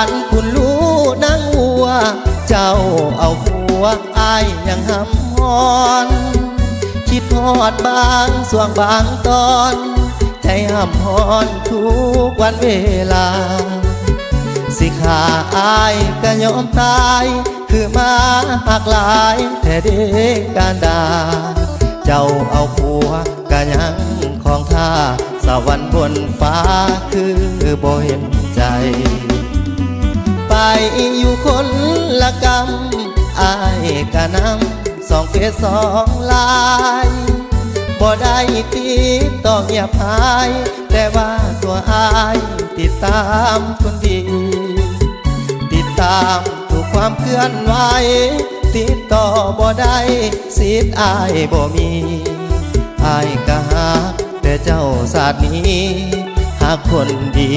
านคุณรู้นางวัว เจ้าเอาผัวอายยังหำฮอน คิดฮอดบางส่วงบางตอน ใจห้ำฮอนทุกวันเวลา สิขาอายก็ยอมตาย คือมาหักหลายแต่เด็กการดา เจ้าเอาผัวก็ยังของท่าสวรรค์บนฟ้าคือบ่เห็นใจ ไปอยู่คนละกำอายกะนำสองเฟซสองลายบ่ได้ติดต่อเงียบหาย แต่ว่าตัวอายติดตามคนดี ติดตามทุกความเคลื่อนไหวติดต่อบ่ได้สิทธิ์อายบ่มีอายก็หาแต่เจ้าศาสตร์นี้หากคนดี